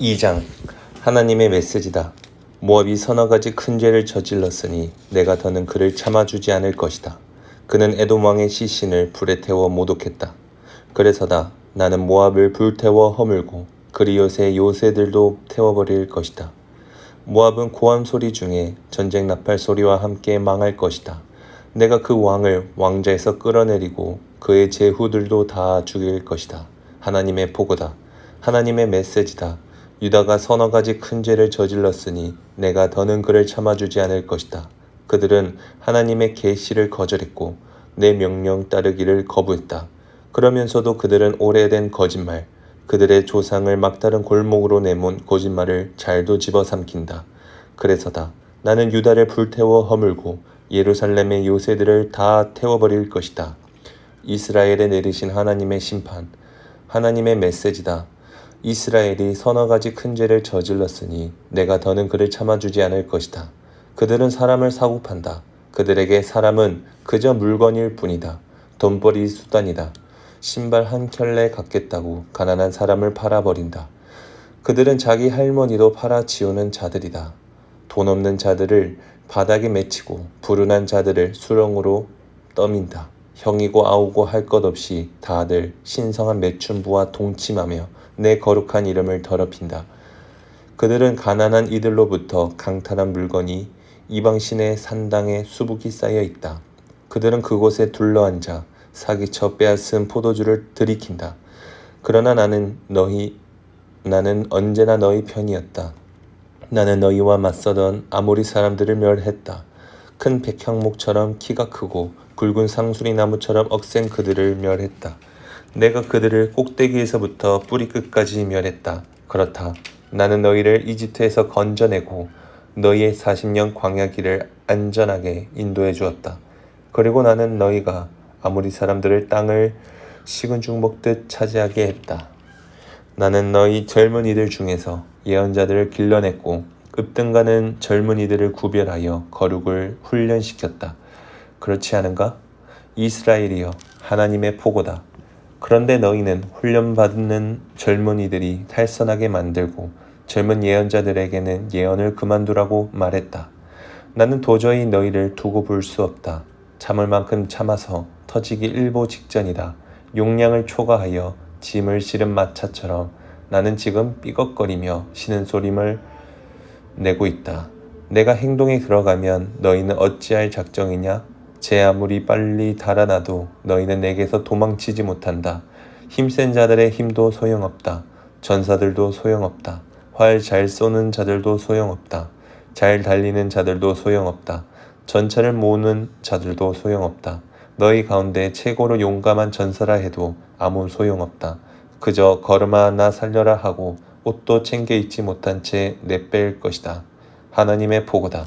2장 하나님의 메시지다. 모압이 서너 가지 큰 죄를 저질렀으니 내가 더는 그를 참아주지 않을 것이다. 그는 에돔 왕의 시신을 불에 태워 모독했다. 그래서다 나는 모압을 불태워 허물고 그리옷의 요새들도 태워버릴 것이다. 모압은 고함 소리 중에 전쟁 나팔 소리와 함께 망할 것이다. 내가 그 왕을 왕자에서 끌어내리고 그의 제후들도 다 죽일 것이다. 하나님의 보고다. 하나님의 메시지다. 유다가 서너 가지 큰 죄를 저질렀으니 내가 더는 그를 참아주지 않을 것이다. 그들은 하나님의 계시를 거절했고 내 명령 따르기를 거부했다. 그러면서도 그들은 오래된 거짓말, 그들의 조상을 막다른 골목으로 내몬 거짓말을 잘도 집어삼킨다. 그래서다 나는 유다를 불태워 허물고 예루살렘의 요새들을 다 태워버릴 것이다. 이스라엘에 내리신 하나님의 심판, 하나님의 메시지다. 이스라엘이 서너 가지 큰 죄를 저질렀으니 내가 더는 그를 참아주지 않을 것이다. 그들은 사람을 사고 판다. 그들에게 사람은 그저 물건일 뿐이다. 돈벌이 수단이다. 신발 한 켤레 갖겠다고 가난한 사람을 팔아버린다. 그들은 자기 할머니도 팔아치우는 자들이다. 돈 없는 자들을 바닥에 맺히고 불운한 자들을 수렁으로 떠민다. 형이고 아우고 할 것 없이 다들 신성한 매춘부와 동침하며 내 거룩한 이름을 더럽힌다. 그들은 가난한 이들로부터 강탈한 물건이 이방신의 산당에 수북이 쌓여 있다. 그들은 그곳에 둘러앉아 사기쳐 빼앗은 포도주를 들이킨다. 그러나 나는 너희 나는 언제나 너희 편이었다. 나는 너희와 맞서던 아모리 사람들을 멸했다. 큰 백향목처럼 키가 크고 굵은 상수리 나무처럼 억센 그들을 멸했다. 내가 그들을 꼭대기에서부터 뿌리 끝까지 멸했다. 그렇다. 나는 너희를 이집트에서 건져내고 너희의 40년 광야 길을 안전하게 인도해 주었다. 그리고 나는 너희가 아무리 사람들을 땅을 식은 죽 먹듯 차지하게 했다. 나는 너희 젊은이들 중에서 예언자들을 길러냈고 읍등가는 젊은이들을 구별하여 거룩을 훈련시켰다. 그렇지 않은가? 이스라엘이여 하나님의 포고다. 그런데 너희는 훈련받는 젊은이들이 탈선하게 만들고 젊은 예언자들에게는 예언을 그만두라고 말했다. 나는 도저히 너희를 두고 볼 수 없다. 참을 만큼 참아서 터지기 일보 직전이다. 용량을 초과하여 짐을 실은 마차처럼 나는 지금 삐걱거리며 쉬는 소림을 내고 있다. 내가 행동에 들어가면 너희는 어찌할 작정이냐? 제 아무리 빨리 달아나도 너희는 내게서 도망치지 못한다. 힘센 자들의 힘도 소용없다. 전사들도 소용없다. 활 잘 쏘는 자들도 소용없다. 잘 달리는 자들도 소용없다. 전차를 모으는 자들도 소용없다. 너희 가운데 최고로 용감한 전사라 해도 아무 소용없다. 그저 걸음아 나 살려라 하고 옷도 챙겨 입지 못한 채 내뺄 것이다. 하나님의 보고다.